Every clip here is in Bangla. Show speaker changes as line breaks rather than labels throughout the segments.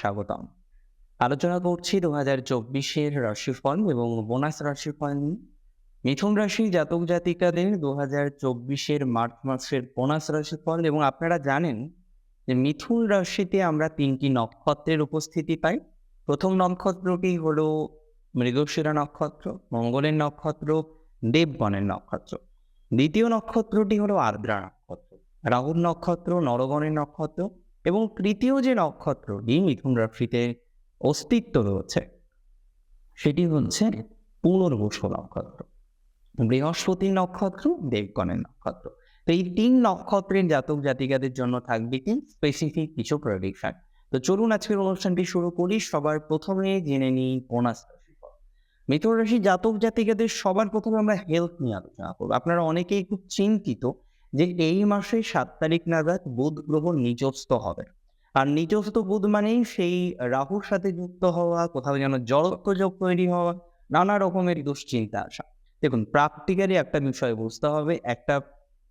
স্বাগতম। আলোচনা করছি দু হাজার চব্বিশের রাশিফল এবং বোনাস রাশিফল নিয়ে। মিথুন রাশি জাতক জাতিকাদের দু হাজার চব্বিশের মার্চ মাসের বোনাস রাশিফল এবং আপনারা জানেন যে মিথুন রাশিতে আমরা তিনটি নক্ষত্রের উপস্থিতি পাই। প্রথম নক্ষত্রটি হলো মৃগশিরা নক্ষত্র, মঙ্গলের নক্ষত্র, দেবগণের নক্ষত্র। দ্বিতীয় নক্ষত্রটি হলো আর্দ্রা নক্ষত্র, রাহুর নক্ষত্র, নরগণের নক্ষত্র এবং তৃতীয় যে নক্ষত্রটি মিথুন রাশিতে অস্তিত্ব রয়েছে, সেটি হচ্ছে পুনর্বসু নক্ষত্র বৃহস্পতি নক্ষত্র, দেবগণের নক্ষত্র। তো এই তিন নক্ষত্রের জাতক জাতিকাদের জন্য থাকবে কি স্পেসিফিক কিছু প্রেডিকশন তো চলুন আজকের অনুষ্ঠানটি শুরু করি, সবার প্রথমে জেনে নিই বোনাস মিথুন রাশি জাতক জাতিকাদের সবার প্রথমে আমরা হেলথ নিয়ে আলোচনা করব। আপনারা অনেকেই খুব চিন্তিত যে এই মাসে সাত তারিখ নাগাদ বুধ গ্রহ নিজস্ত হবে। আর নিজস্ত বুধ মানেই সেই রাহুর সাথে যুক্ত হওয়া, কোথাও যেন জড়ত্ব যোগ তৈরি হওয়া, নানা রকমের দুশ্চিন্তা আসা। দেখুন প্র্যাকটিক্যালি একটা বিষয় বুঝতে হবে, একটা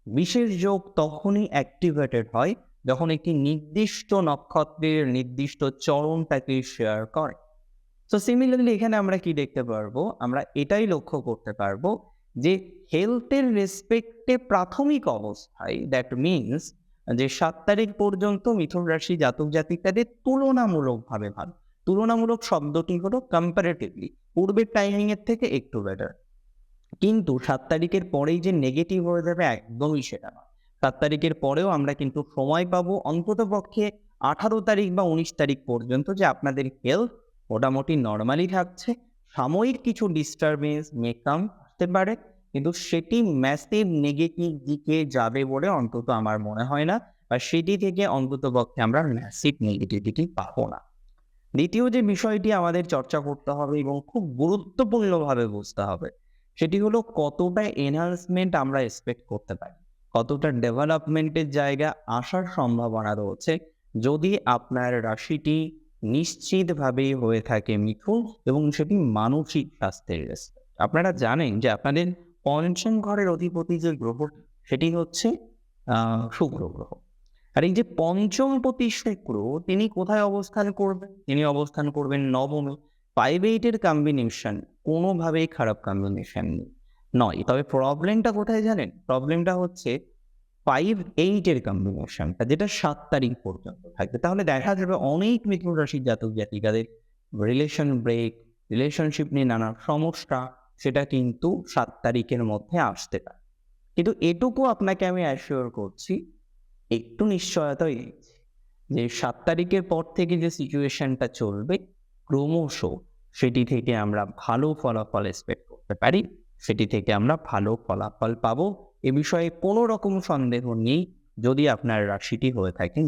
বিশেষ যোগ তখনই অ্যাক্টিভেটেড হয় যখন একটি নির্দিষ্ট নক্ষত্রের নির্দিষ্ট চরণটাকে শেয়ার করে। তো সিমিলারলি এখানে আমরা কি দেখতে পারব? আমরা এটাই লক্ষ্য করতে পারব যে হেলথের রেসপেক্টে প্রাথমিক অবস্থায় দ্যাট মিনস যে সাত তারিখ পর্যন্ত মিথুন রাশি জাতক জাতিকাদের তুলনামূলকভাবে ভালো। তুলনামূলক শব্দটি হলো কম্পারেটিভলি পূর্বের টাইমিং এর থেকে একটু বেটার কিন্তু সাত তারিখের পরেই যে নেগেটিভ হয়ে যাবে একদমই সেটা নয় সাত তারিখের পরেও আমরা কিন্তু সময় পাবো অন্তত পক্ষে আঠারো তারিখ বা উনিশ তারিখ পর্যন্ত যে আপনাদের হেলথ মোটামুটি নর্মালি থাকছে। সাময়িক কিছু ডিস্টারবেন্স মেকাম আসতে পারে। কিন্তু সেটি ম্যাসিভ নেগেটিভ দিকে যাবে বলে অন্তত আমার মনে হয় না বা সেটি থেকে অন্তত পক্ষে আমরা ম্যাসিভ নেগেটিভিটি পাবো না। দ্বিতীয় যে বিষয়টি আমাদের চর্চা করতে হবে এবং খুব গুরুত্বপূর্ণভাবে বুঝতে হবে, সেটি হলো কতটা এনহান্সমেন্ট আমরা এক্সপেক্ট করতে পারি, কতটা ডেভেলপমেন্টের জায়গা আসার সম্ভাবনা রয়েছে যদি আপনার রাশিটি নিশ্চিতভাবে হয়ে থাকে মিথুন এবং সেটি মানসিক স্বাস্থ্যের আপনারা জানেন যে আপনাদের পঞ্চম ঘরের অধিপতি যে গ্রহ, সেটি হচ্ছে শুক্র গ্রহ। আর এই যে পঞ্চম পঞ্চমপতি শুক্র, তিনি কোথায় অবস্থান করবেন? তিনি অবস্থান করবেন নবমে। ফাইভ এইটের কম্বিনেশন কোনোভাবেই খারাপ কম্বিনেশন নয়। তবে প্রবলেমটা কোথায় জানেন? প্রবলেমটা হচ্ছে ফাইভ এইটের কম্বিনেশনটা যেটা সাত তারিখ পর্যন্ত থাকবে। তাহলে দেখা যাবে অনেক মিথুন রাশির জাতক জাতিকাদের রিলেশন ব্রেক রিলেশনশিপ নিয়ে নানা সমস্যা সেটা কিন্তু সাত তারিখের মধ্যে আসতে পারে। কিন্তু এটুকু আপনাকে আমি অ্যাসিওর করছি, একটু নিশ্চয়তা দিচ্ছি যে সাত তারিখের পর থেকে যে সিচুয়েশনটা চলবে, ক্রমশ সেটি থেকে আমরা ভালো ফলাফল এক্সপেক্ট করতে পারি, সেটি থেকে আমরা ভালো ফলাফল পাবো। এ বিষয়ে কোনো রকম সন্দেহ নেই, যদি আপনার রাশিটি হয়ে থাকে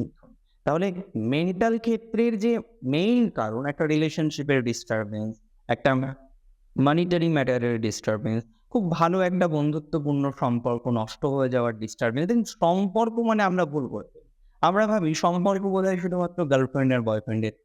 তাহলে মেন্টাল ক্ষেত্রের যে মেইন কারণ, একটা রিলেশনশিপের ডিস্টারবেন্স একটা মানিটারি ম্যাটারের ডিস্টারবেন্স খুব ভালো একটা বন্ধুত্বপূর্ণ সম্পর্ক নষ্ট হয়ে যাওয়ার ডিস্টারবেন্স দেন সম্পর্ক মানে আমরা করতে আমরা ভাবি সম্পর্ক বোধ হয় শুধুমাত্র গার্লফ্রেন্ড আর বয়ফ্রেন্ডের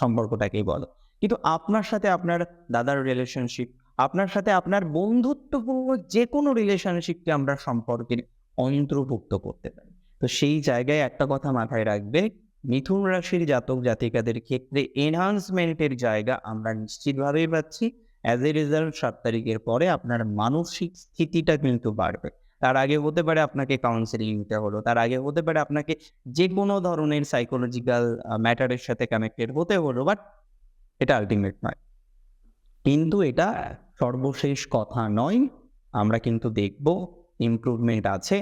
সম্পর্কটাকেই বলো। কিন্তু আপনার সাথে আপনার দাদার রিলেশনশিপ আপনার সাথে আপনার বন্ধুত্বপূর্ণ যে কোনো রিলেশনশিপকে আমরা সম্পর্কের অন্তর্ভুক্ত করতে পারি। তো সেই জায়গায় একটা কথা মাথায় রাখবে, মিথুন রাশির জাতক জাতিকাদের ক্ষেত্রে এনহান্সমেন্টের জায়গা আমরা নিশ্চিতভাবেই পাচ্ছি। অ্যাজ এ রেজাল্ট সাত তারিখের পরে আপনার মানসিক স্থিতিটা কিন্তু বাড়বে। তার আগে হতে পারে আপনাকে কাউন্সেলিং নিতে হলো, তার আগে হতে পারে আপনাকে যে কোনো ধরনের সাইকোলজিক্যাল ম্যাটারের সাথে কানেক্টেড হতে হলো বাট এটা আলটিমেট নয়। কিন্তু এটা সর্বশেষ কথা নয়, আমরা কিন্তু দেখব ইমপ্রুভমেন্ট আছে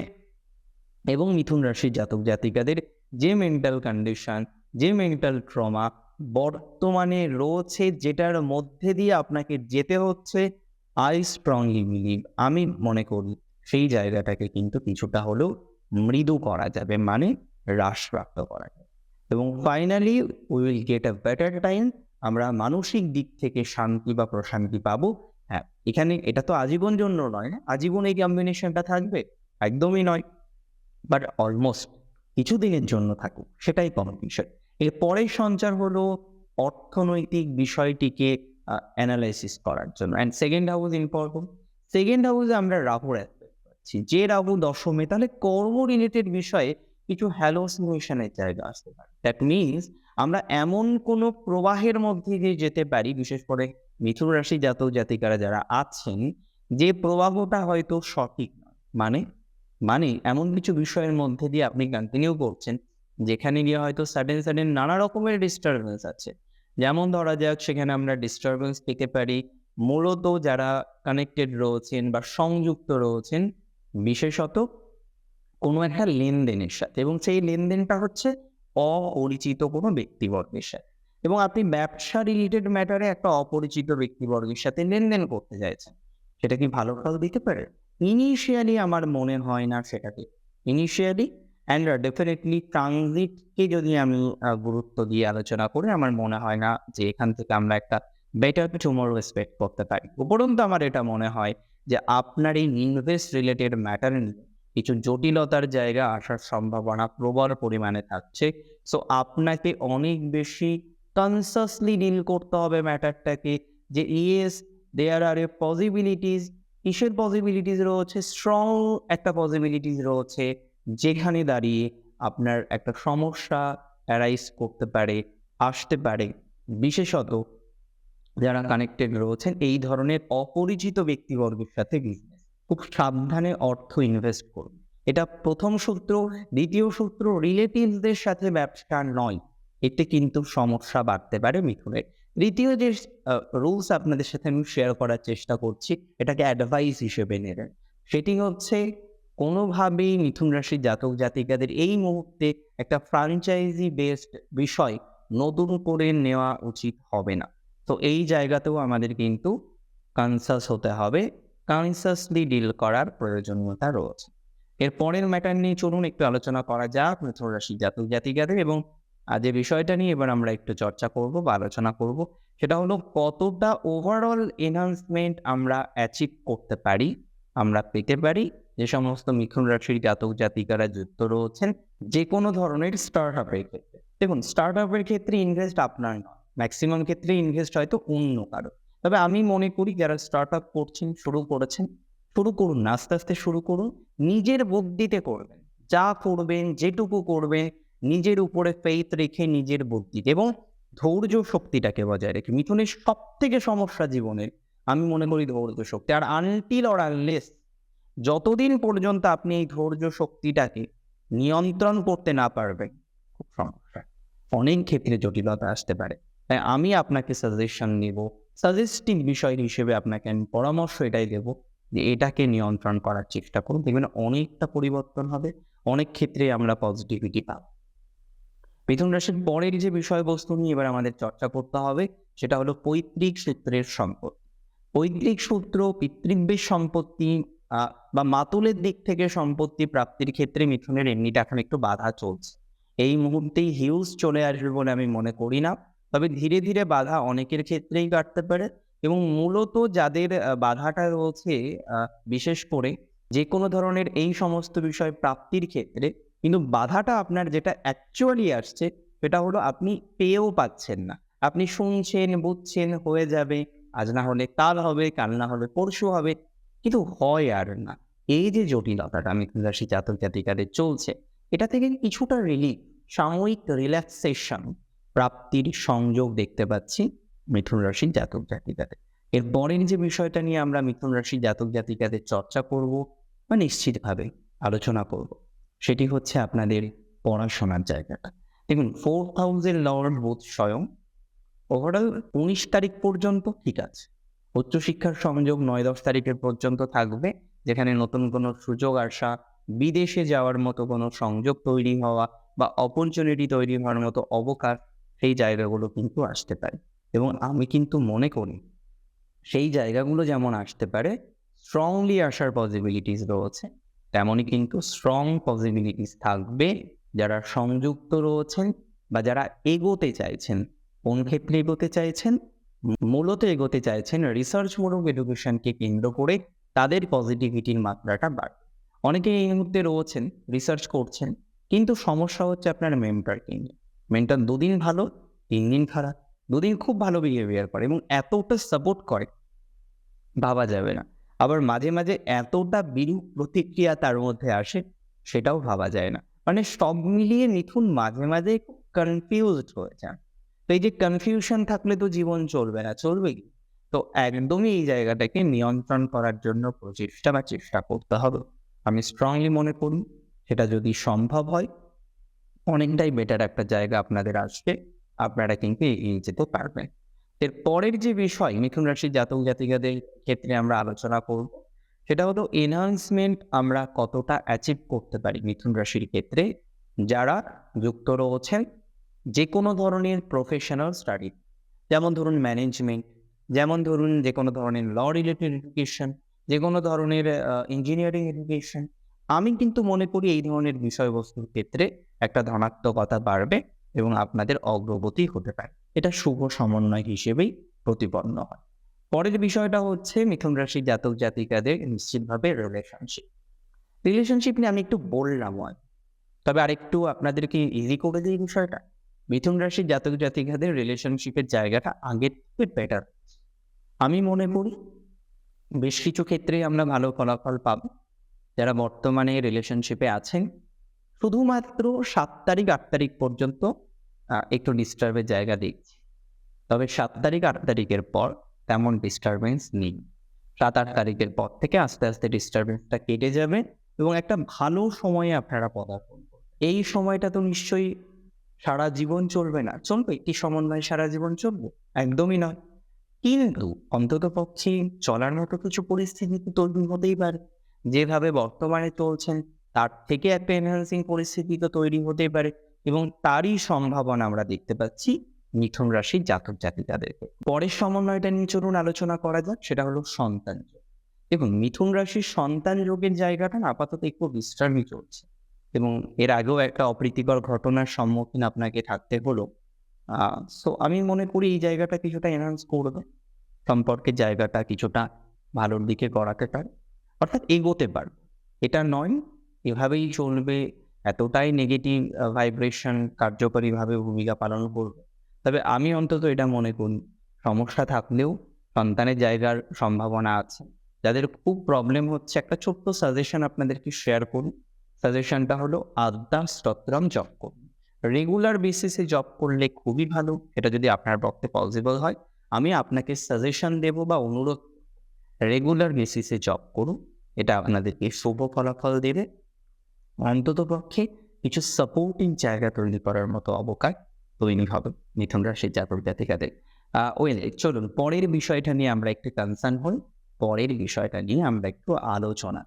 এবং মিথুন রাশির জাতক জাতিকাদের যে মেন্টাল কন্ডিশন যে মেন্টাল ট্রমা বর্তমানে রয়েছে যেটার মধ্যে দিয়ে আপনাকে যেতে হচ্ছে আই স্ট্রংলি বিলিভ আমি মনে করি সেই জায়গাটাকে কিন্তু কিছুটা হলেও মৃদু করা যাবে মানে হ্রাসপ্রাপ্ত করা যাবে। এবং finally we will get a better time আমরা মানসিক দিক থেকে শান্তি বা প্রশান্তি পাবো। হ্যাঁ এখানে এটা তো আজীবন জন্য নয়, আজীবন এই কম্বিনেশনটা থাকবে, একদমই নয়। বাট অলমোস্ট কিছুদিনের জন্য থাকুক, সেটাই কোনো বিষয় এর পরের সঞ্চার হলো অর্থনৈতিক বিষয়টিকে অ্যানালাইসিস করার জন্য। And second house important second হাউসে আমরা রাহুর পাচ্ছি। যে রাহু দশমে, তাহলে কর্ম রিলেটেড বিষয়ে কিছু হ্যালোসিনেশনের জায়গা আসতে পারে। দ্যাট মিনস আমরা এমন কোনো প্রবাহের মধ্যে দিয়ে যেতে পারি, বিশেষ করে মিথুন রাশি জাতক জাতিকারা যারা আছেন, যে প্রবাহটা হয়তো সঠিক মানে মানে এমন কিছু বিষয়ের মধ্যে দিয়ে আপনি কন্টিনিউ করছেন যেখানে গিয়ে হয়তো সাডেন সাডেন নানা রকমের ডিস্টারবেন্স আছে। যেমন ধরা যাক, সেখানে আমরা ডিস্টারবেন্স পেতে পারি। মূলত যারা কানেক্টেড রয়েছেন বা সংযুক্ত রয়েছেন, বিশেষত কোনো একটা লেনদেনের সাথে এবং সেই লেনদেনটা হচ্ছে অপরিচিত কোনো ব্যক্তিবর্গের সাথে। এবং আপনি ব্যবসা রিলেটেড ম্যাটারে একটা অপরিচিত ব্যক্তিবর্গের সাথে লেনদেন করতে চাইছেন, সেটা কি ভালো ফল দিতে পারে? ইনিশিয়ালি আমার মনে হয় না সেটাকে। ইনিশিয়ালি অ্যান্ড ডেফিনেটলি ট্রানজিটকে যদি আমি গুরুত্ব দিয়ে আলোচনা করি, আমার মনে হয় না যে এখান থেকে আমরা একটা বেটার টুমোরো এক্সপেক্ট করতে পারি। উপরন্তু আমার এটা মনে হয় যে আপনার এই ইনভেস্ট রিলেটেড ম্যাটার নিয়ে কিছু জটিলতার জায়গা আসার সম্ভাবনা প্রবল পরিমাণে থাকছে। সো আপনাকে অনেক বেশি কনসাসলি ডিল করতে হবে ম্যাটারটাকে যে yes there are a possibilities কিসের পসিবিলিটিস রয়েছে? স্ট্রং একটা পসিবিলিটিস রয়েছে। যেখানে দাঁড়িয়ে আপনার একটা সমস্যা অ্যারাইজ করতে পারে, আসতে পারে। বিশেষত যারা কানেক্টেড রয়েছেন, এই ধরনের অপরিচিত ব্যক্তিবর্গের সাথে খুব সাবধানে অর্থ ইনভেস্ট করুন। এটা প্রথম সূত্র। দ্বিতীয় সূত্র রিলেটিভসদের সাথে ব্যবসা নয়। এতে কিন্তু সমস্যা বাড়তে পারে মিথুনের। তৃতীয় যে রুলস আপনাদের সাথে আমি শেয়ার করার চেষ্টা করছি, এটাকে অ্যাডভাইস হিসেবে নেবেন। সেটি হচ্ছে কোনোভাবেই মিথুন রাশির জাতক জাতিকাদের এই মুহূর্তে একটা ফ্রাঞ্চাইজি বেসড বিষয় নতুন করে নেওয়া উচিত হবে না। তো এই জায়গাতেও আমাদের কিন্তু কনসাস হতে হবে কনসাসলি ডিল করার প্রয়োজনীয়তা রয়েছে। এর পরের ম্যাটার নিয়ে চলুন, একটু আলোচনা করা যাক মিথুন রাশি জাতক জাতিকাদের এবং যে বিষয়টা নিয়ে এবার আমরা একটু চর্চা করব বা আলোচনা করব, সেটা হলো কতটা ওভারঅল এনহান্সমেন্ট আমরা অ্যাচিভ করতে পারি আমরা পেতে পারি। যে সমস্ত মিথুন রাশির জাতক জাতিকারা যুক্ত রয়েছেন যে কোনো ধরনের স্টার্ট আপের ক্ষেত্রে। দেখুন স্টার্ট আপের ক্ষেত্রে ইনভেস্ট আপনার নয়। ম্যাক্সিমাম ক্ষেত্রে ইনভেস্ট হয়তো অন্য কারও। তবে আমি মনে করি যারা স্টার্ট আপ করছেন, শুরু করেছেন, শুরু করুন আস্তে আস্তে শুরু করুন। নিজের বুদ্ধিতে করবেন। যা করবেন, যেটুকু করবেন, নিজের উপরে ফেইথ রেখে নিজের বুদ্ধিতে এবং ধৈর্য শক্তিটাকে বজায় রেখে। মিথুনের সব থেকে সমস্যা জীবনের আমি মনে করি ধৈর্য শক্তি। আর আনটিল অর আনলেস যতদিন পর্যন্ত আপনি এই ধৈর্য শক্তিটাকে নিয়ন্ত্রণ করতে না পারবেন, খুব সমস্যা। অনেক ক্ষেত্রে জটিলতা আসতে পারে। তাই আমি আপনাকে সাজেশন নিব সাজেস্টিভ বিষয় হিসেবে আপনাকে আমি পরামর্শ এটাই দেবো যে এটাকে নিয়ন্ত্রণ করার চেষ্টা করুন। দেখবেন অনেকটা পরিবর্তন হবে, অনেক ক্ষেত্রে আমরা পজিটিভিটি পাব। মিথুন রাশির পরের যে বিষয়বস্তু নিয়ে এবার আমাদের চর্চা করতে হবে, সেটা হলো পৈতৃক সূত্রের সম্পত্তি পৈতৃক সূত্র, পিতৃব্যের সম্পত্তি বা মাতুলের দিক থেকে সম্পত্তি প্রাপ্তির ক্ষেত্রে মিথুনের এমনিটা এখন একটু বাধা চলছে। এই মুহূর্তেই হিউজ চলে আসবে বলে আমি মনে করি না। তবে ধীরে ধীরে বাধা অনেকের ক্ষেত্রেই কাটতে পারে এবং মূলত যাদের বাধাটা রয়েছে বিশেষ করে যে কোনো ধরনের এই সমস্ত বিষয় প্রাপ্তির ক্ষেত্রে, কিন্তু বাধাটা আপনার যেটা অ্যাকচুয়ালি আসছে, সেটা হলো আপনি পেয়েও পাচ্ছেন না। আপনি শুনছেন, বুঝছেন, হয়ে যাবে। আজ না হলে কাল হবে, কাল না হলে পরশু হবে। কিন্তু হয় আর না। এই যে জটিলতাটা মিথুন রাশি জাতক জাতিকাদের চলছে, এটা থেকে কিছুটা রিলিফ সাময়িক রিল্যাক্সেশন প্রাপ্তির সংযোগ দেখতে পাচ্ছি মিথুন রাশির জাতক জাতিকাদের এর পরের যে বিষয়টা নিয়ে আমরা মিথুন রাশি জাতক জাতিকাদের চর্চা করব বা নিশ্চিতভাবে আলোচনা করব, সেটি হচ্ছে আপনাদের পড়াশোনার জায়গাটা। দেখুন ফোর থাউজেন্ড লর্ড বোধ স্বয়ং ওভারঅল উনিশ তারিখ পর্যন্ত ঠিক আছে। উচ্চশিক্ষার সংযোগ নয়, দশ তারিখের পর্যন্ত থাকবে। যেখানে নতুন কোনো সুযোগ আসা, বিদেশে যাওয়ার মতো কোনো সংযোগ তৈরি হওয়া বা অপরচুনিটি তৈরি হওয়ার মতো অবকাশ সেই জায়গাগুলো কিন্তু আসতে পারে। এবং আমি কিন্তু মনে করি সেই জায়গাগুলো যেমন আসতে পারে স্ট্রংলি আসার পসিবিলিটিস রয়েছে, তেমনই কিন্তু স্ট্রং পসিবিলিটিস থাকবে। যারা সংযুক্ত রয়েছেন বা যারা এগোতে চাইছেন কোন ক্ষেত্রে এগোতে চাইছেন? মূলত এগোতে চাইছেন রিসার্চ রিসার্চমূলক এডুকেশনকে কেন্দ্র করে তাদের পজিটিভিটির মাত্রাটা বাড়বে অনেকে এই মুহূর্তে রয়েছেন রিসার্চ করছেন, কিন্তু সমস্যা হচ্ছে আপনার মেন্টারকে নিয়ে। মেন্টার দুদিন ভালো তিন দিন খারাপ, দুদিন খুব ভালো বিহেভিয়ার করে এবং এতটা সাপোর্ট করে, ভাবা যাবে না। আবার মাঝে মাঝে এতটা বিরূপ প্রতিক্রিয়া তার মধ্যে আসে, সেটাও ভাবা যায় না। মানে সব মিলিয়ে মিথুন মাঝে মাঝে কনফিউজড হয়ে যান তো এই যে কনফিউশন থাকলে তো জীবন চলবে না, চলবে কি? তো একদমই এই জায়গাটাকে নিয়ন্ত্রণ করার জন্য প্রচেষ্টা বা চেষ্টা করতে হবে। আমি স্ট্রংলি মনে করি সেটা যদি সম্ভব হয়, অনেকটাই বেটার একটা জায়গা আপনাদের আসবে, আপনারা কিন্তু এগিয়ে যেতে পারবেন। এর পরের যে বিষয়, মিথুন রাশির জাতক জাতিকাদের ক্ষেত্রে আমরা আলোচনা করব, সেটা হলো এনহান্সমেন্ট আমরা কতটা অ্যাচিভ করতে পারি মিথুন রাশির ক্ষেত্রে, যারা যুক্ত রয়েছেন যে কোনো ধরনের প্রফেশনাল স্টাডি যেমন ধরুন ম্যানেজমেন্ট যেমন ধরুন যে কোনো ধরনের ল রিলেটেড এডুকেশন যে কোনো ধরনের ইঞ্জিনিয়ারিং এডুকেশন আমি কিন্তু মনে করি এই ধরনের বিষয়বস্তুর ক্ষেত্রে একটা ধনাত্মকতা বাড়বে এবং আপনাদের অগ্রগতি হতে পারে। এটা শুভ সমন্বয় হিসেবেই প্রতিপন্ন হয়। পরের বিষয়টা হচ্ছে মিথুন রাশির জাতক জাতিকাদের নিশ্চিতভাবে রিলেশনশিপ রিলেশনশিপ নিয়ে আমি একটু বললাম তবে আরেকটু আপনাদেরকে ইজি করে দিই বিষয়টা। মিথুন রাশির জাতক জাতিকাদের রিলেশনশিপের জায়গাটা আগের বেটার আমি মনে করি বেশ কিছু ক্ষেত্রে আমরা ভালো ফলাফল পাব। যারা বর্তমানে রিলেশনশিপে আছেন, শুধুমাত্র সাত তারিখ, আট তারিখ পর্যন্ত একটু ডিস্টার্বের জায়গা দেখছি। তবে সাত তারিখ, আট তারিখের পর তেমন ডিস্টারবেন্স নেই। সাত, আট তারিখের পর থেকে আস্তে আস্তে ডিস্টারবেন্সটা কেটে যাবে এবং একটা ভালো সময়ে আপনারা পদার্পণ এই সময়টা তো নিশ্চয়ই সারা জীবন চলবে না। চলবে? কি সমন্বয় সারা জীবন চলবে? একদমই নয়। কিন্তু অন্তত পক্ষে চলার মতো কিছু পরিস্থিতি তো তৈরি হতেই পারে। যেভাবে বর্তমানে চলছেন, তার থেকে একটা এনহান্সিং পরিস্থিতি তো তৈরি হতেই পারে এবং তারই সম্ভাবনা আমরা দেখতে পাচ্ছি মিথুন রাশির জাতক জাতিকাদেরকে। পরের সমন্বয়টা নিয়ে চলুন আলোচনা করা যাক, সেটা হলো সন্তান দেখুন, মিথুন রাশির সন্তান যোগের জায়গাটা আপাতত একটু বিশ্রামই চলছে। এবং এর আগেও একটা অপ্রীতিকর ঘটনার সম্মুখীন আপনাকে থাকতে হলো। সো আমি মনে করি এই জায়গাটা কিছুটা এনহান্স করবে। সম্পর্কের জায়গাটা কিছুটা ভালোর দিকে গড়াতে পারে। অর্থাৎ এগোতে পারবে। এটা নয়, এভাবেই চলবে, এতটাই নেগেটিভ ভাইব্রেশন কার্যকরীভাবে ভূমিকা পালন করবে। তবে আমি অন্তত এটা মনে করি, সমস্যা থাকলেও সন্তানের জায়গার সম্ভাবনা আছে। যাদের খুব প্রবলেম হচ্ছে, একটা ছোট্ট সাজেশন আপনাদেরকে শেয়ার করুন সাজেশনটা হলো আদ্যা স্তোত্রম জপ করুন। রেগুলার বেসিসে জব করলে খুবই ভালো, এটা যদি আপনার পক্ষে পসিবল হয়। আমি আপনাকে সাজেশন দেব বা অনুরোধ রেগুলার বেসিসে জব করুন, এটা আপনাদেরকে শুভ ফলাফল দেবে। অন্তত পক্ষে কিছু সাপোর্টিং জায়গা তৈরি করার মতো অবকাশ তৈরি হবে, মিথুন রাশির জাতক জাতিকাদের। ওয়েল চলুন, পরের বিষয়টা নিয়ে আমরা একটু কনসার্ন হই। পরের বিষয়টা নিয়ে আমরা একটু আলোচনা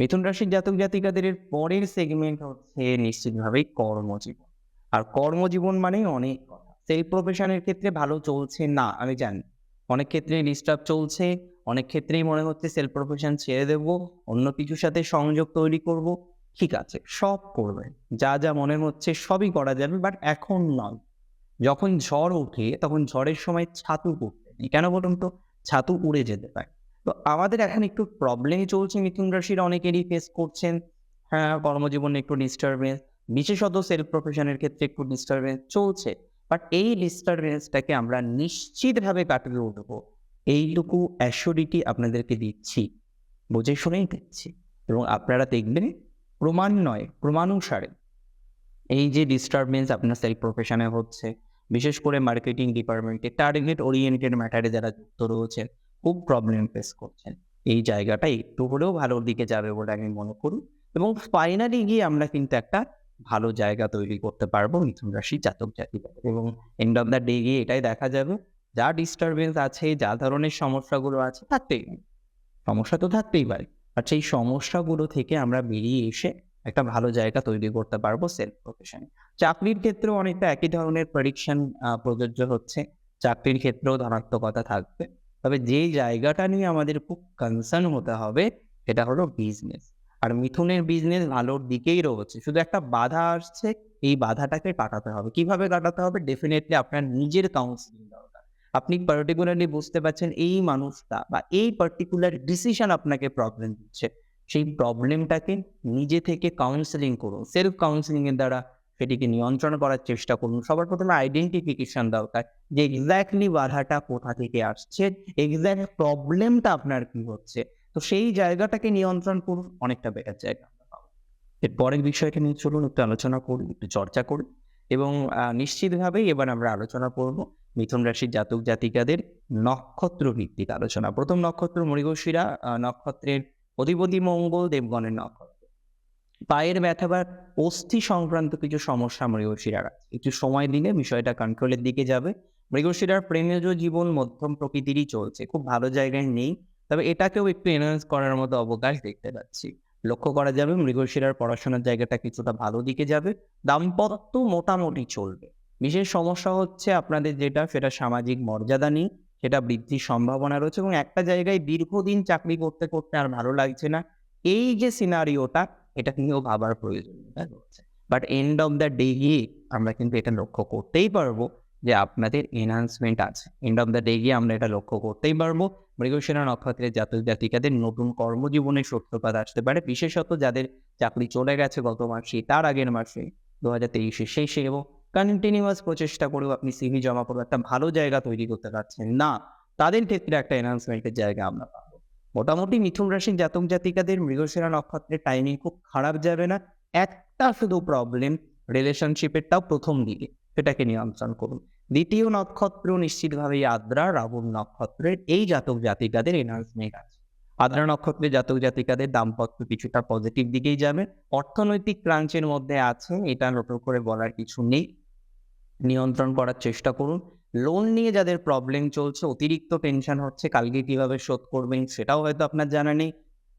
মিথুন রাশির জাতক জাতিকাদের পরের সেগমেন্ট হচ্ছে নিশ্চিতভাবেই কর্মজীবন। আর কর্মজীবন মানেই অনেক কথা। সেলফ প্রফেশনের ক্ষেত্রে ভালো চলছে না, আমি জানি। অনেক ক্ষেত্রে ডিস্টার্ব চলছে, অনেক ক্ষেত্রেই মনে হচ্ছে সেলফ প্রফেশন ছেড়ে দেব, অন্য কিছুর সাথে সংযোগ তৈরি করব। ঠিক আছে, সব করবেন যা যা মনে হচ্ছে সবই করা যাবে বাট এখন নয়। যখন ঝড় ওঠে, তখন ঝড়ের সময় ছাতু নেই কেন বলুন তো? ছাতু উড়ে যেতে পারে। তো আমাদের এখন একটু প্রবলেমই চলছে মিথুন রাশির অনেকেরই ফেস করছেন। হ্যাঁ কর্মজীবনে একটু ডিস্টারবেন্স বিশেষত সেলফ প্রফেশনের ক্ষেত্রে একটু ডিস্টারবেন্স চলছে। বাট এই ডিস্টারবেন্সটাকে আমরা নিশ্চিতভাবে কাটিয়ে উঠবো। এইটুকু অ্যাসিওরিটি আপনাদেরকে দিচ্ছি। বুঝে শুনেই দিচ্ছি। এবং আপনারা দেখবেন প্রমাণ নয় প্রমাণুসারে এই যে ডিস্টারবেন্স আপনার সেলফ প্রফেশনে হচ্ছে, বিশেষ করে মার্কেটিং ডিপার্টমেন্টে টার্গেট ওরিয়েন্টেড ম্যাটারে যারা যুক্ত রয়েছেন খুব প্রবলেম ফেস করছেন। এই জায়গাটা একটু হলেও ভালোর দিকে যাবে বলে আমি মনে করি এবং ফাইনালি গিয়ে আমরা কিন্তু একটা ভালো জায়গা তৈরি করতে পারব মিথুন রাশি জাতক জাতিকাদের এবং এন্ড অফ দ্য ডে গিয়ে এটাই দেখা যাবে, যা ডিস্টারবেন্স আছে, যা ধরনের সমস্যাগুলো আছে, থাকতেই। সমস্যা তো থাকতেই পারে। আর সেই সমস্যাগুলো থেকে আমরা বেরিয়ে এসে একটা ভালো জায়গা তৈরি করতে পারব সেলফ প্রফেশনে চাকরির ক্ষেত্রেও অনেকটা একই ধরনের প্রেডিকশন প্রযোজ্য হচ্ছে। চাকরির ক্ষেত্রেও ধনাত্মকতা থাকবে। তবে যে জায়গাটা নিয়ে আমাদের খুব কনসার্ন হতে হবে, সেটা হলো বিজনেস আর মিথুনের বিজনেস ভালোর দিকেই রয়েছে। শুধু একটা বাধা আসছে, এই বাধাটাকে কাটাতে হবে। কীভাবে কাটাতে হবে? ডেফিনেটলি আপনার নিজের কাউন্সিলিং দরকার। আপনি পার্টিকুলারলি বুঝতে পারছেন এই মানুষটা বা এই পার্টিকুলার ডিসিশন আপনাকে প্রবলেম দিচ্ছে। সেই প্রবলেমটাকে নিজে থেকে কাউন্সেলিং করুন। সেলফ কাউন্সেলিং এর দ্বারা সেটিকে নিয়ন্ত্রণ করার চেষ্টা করুন। সবার প্রথমে আইডেন্টিফিকেশন দরকার যে এক্স্যাক্টলি বাধাটা কোথা থেকে আসছে এক্স্যাক্ট প্রবলেমটা আপনার কি হচ্ছে। তো সেই জায়গাটাকে নিয়ন্ত্রণ করুন অনেকটা বেটার জায়গা আমরা পাবো। এর পরের বিষয়টা নিয়ে চলুন একটু আলোচনা করুন একটু চর্চা করুন এবং নিশ্চিতভাবেই এবার আমরা আলোচনা করব মিথুন রাশির জাতক জাতিকাদের নক্ষত্র ভিত্তিক আলোচনা। প্রথম নক্ষত্র মৃগশিরা আহ, নক্ষত্রের অধিপতি মঙ্গল দেবগণের নক্ষত্র। পায়ের ব্যথা বা অস্থি সংক্রান্ত কিছু সমস্যা মৃগশিরার একটু সময় দিলে বিষয়টা কন্ট্রোলের দিকে যাবে। মৃগশিরার প্রেমেজ জীবন মধ্যম প্রকৃতিরই চলছে, খুব ভালো জায়গায় নেই। তবে এটাকেও একটু এনহান্স করার মতো অবকাশ দেখতে পাচ্ছি। লক্ষ্য করা যাবে মৃগশিরার পড়াশোনার জায়গাটা কিছুটা ভালো দিকে যাবে। দাম্পত্য মোটামুটি চলবে। বিশেষ সমস্যা হচ্ছে আপনাদের যেটা, সেটা সামাজিক মর্যাদা নেই, সেটা বৃদ্ধির সম্ভাবনা রয়েছে এবং একটা জায়গায় দীর্ঘদিন চাকরি করতে করতে আর ভালো লাগছে না। এই যে সিনারিওটা এটা নিয়েও ভাবার প্রয়োজনীয়তা রয়েছে but end of the day গিয়ে আমরা কিন্তু এটা লক্ষ্য করতেই পারব যে আপনাদের এনহান্সমেন্ট আছে। এন্ড অফ দ্য ডে গিয়ে আমরা এটা লক্ষ্য করতেই পারব। মৃগসেনা নক্ষত্রের জাতক জাতিকাদের নতুন কর্মজীবনের সূত্রপাত আসতে পারে। বিশেষত যাদের চাকরি চলে গেছে গত মাসে, তার আগের মাসে দু হাজার তেইশের শেষে। এবং কন্টিনিউয়াস প্রচেষ্টা করেও আপনি সিভি জমা করে একটা ভালো জায়গা তৈরি করতে পারছেন না। তাদের ক্ষেত্রে একটা এনহান্সমেন্টের জায়গা আমরা পাবো। মোটামুটি মিথুন রাশির জাতক জাতিকাদের মৃগসেনা নক্ষত্রের টাইমিং খুব খারাপ যাবে না। একটা শুধু প্রবলেম রিলেশনশিপেরটাও প্রথম দিকে, সেটাকে নিয়ন্ত্রণ করুন। দ্বিতীয় নক্ষত্র নিশ্চিতভাবেই আদ্রা, রাহুল নক্ষত্রের এই জাতক জাতিকাদের এনহান্সমেন্ট আছে আদ্রা নক্ষত্রের জাতক জাতিকাদের দাম্পত্য কিছুটা পজিটিভ দিকেই যাবে। অর্থনৈতিক ক্রাঞ্চের মধ্যে আছে এটা নতুন করে বলার কিছু নেই। নিয়ন্ত্রণ করার চেষ্টা করুন। লোন নিয়ে যাদের প্রবলেম চলছে, অতিরিক্ত টেনশন হচ্ছে, কালকে কীভাবে শোধ করবেন সেটাও হয়তো আপনার জানা নেই।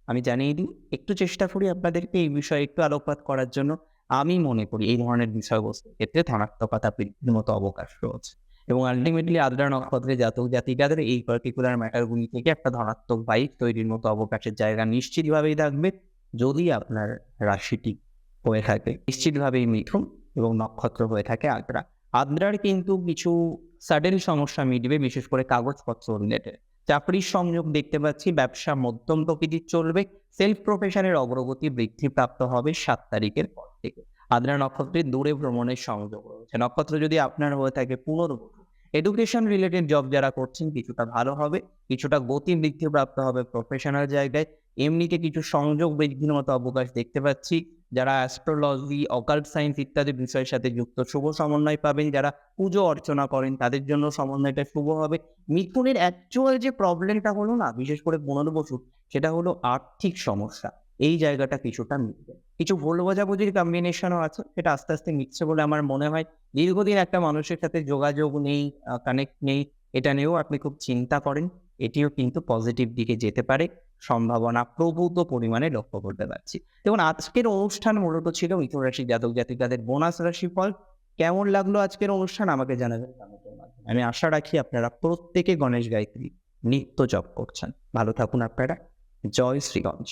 আমি জানিয়ে দিই, একটু চেষ্টা করি আপনাদেরকে এই বিষয়ে একটু আলোকপাত করার জন্য। আমি মনে করি এই ধরনের বিষয়বস্তু ক্ষেত্রে ধনাত্মকতা মতো অবকাশ রয়েছে। এবং আলটিমেটলি আদ্রা নক্ষত্রে জাতক জাতিকাদের এই পার্টিকুলার ম্যাটারগুলি থেকে একটা ধনাত্মক বাইক তৈরির মতো অবকাশের জায়গা নিশ্চিতভাবেই থাকবে। যদি আপনার রাশিটি হয়ে থাকে, নিশ্চিতভাবেই মিথুন এবং নক্ষত্র হয়ে থাকে আদ্রা আদ্রার কিন্তু কিছু সাডেন সমস্যা মিটবে, বিশেষ করে কাগজপত্র রিলেটেড চাকরির সংযোগ দেখতে পাচ্ছি, ব্যবসা মধ্যম প্রকৃতির চলবে সেলফ প্রফেশনের অগ্রগতি বৃদ্ধিপ্রাপ্ত হবে সাত তারিখের পর থেকে। আদ্রা নক্ষত্রের দূরে ভ্রমণের সংযোগ রয়েছে। নক্ষত্র যদি আপনার হয়ে থাকে পুনর্বসু এডুকেশন রিলেটেড জব যারা করছেন, কিছুটা ভালো হবে, কিছুটা গতি বৃদ্ধিপ্রাপ্ত হবে প্রফেশনাল জায়গায়। এমনিতে কিছু সংযোগ বৃদ্ধির মতো অবকাশ দেখতে পাচ্ছি। যারা অ্যাস্ট্রোলজি অকাল্ট সায়েন্স ইত্যাদি বিষয়ের সাথে যুক্ত, শুভ সমন্বয় পাবেন। যারা পুজো অর্চনা করেন, তাদের জন্য সমন্বয়টা শুভ হবে। মিথুনের অ্যাকচুয়াল যে প্রবলেমটা হলো না, বিশেষ করে পুনর্বসু সেটা হলো আর্থিক সমস্যা। এই জায়গাটা কিছুটা মিটবে। কিছু ভুল বোঝাবুঝির কম্বিনেশনও আছে, সেটা আস্তে আস্তে মিটছে বলে আমার মনে হয়। দীর্ঘদিন একটা মানুষের সাথে যোগাযোগ নেই কানেক্ট নেই, এটা নিয়েও আপনি খুব চিন্তা করেন। এটিও কিন্তু পজিটিভ দিকে যেতে পারে। সম্ভাবনা প্রভূত পরিমাণে লক্ষ্য করতে পারছি। দেখুন, আজকের অনুষ্ঠান মূলত ছিল মিথুন রাশি জাতক জাতিকাদের বোনাস রাশি ফল কেমন লাগল আজকের অনুষ্ঠান? আমাকে জানাবেন আমি আশা রাখি আপনারা প্রত্যেকে গণেশ গায়ত্রী নিত্য জপ করছেন। ভালো থাকুন আপনারা। জয় শ্রীগঞ্জ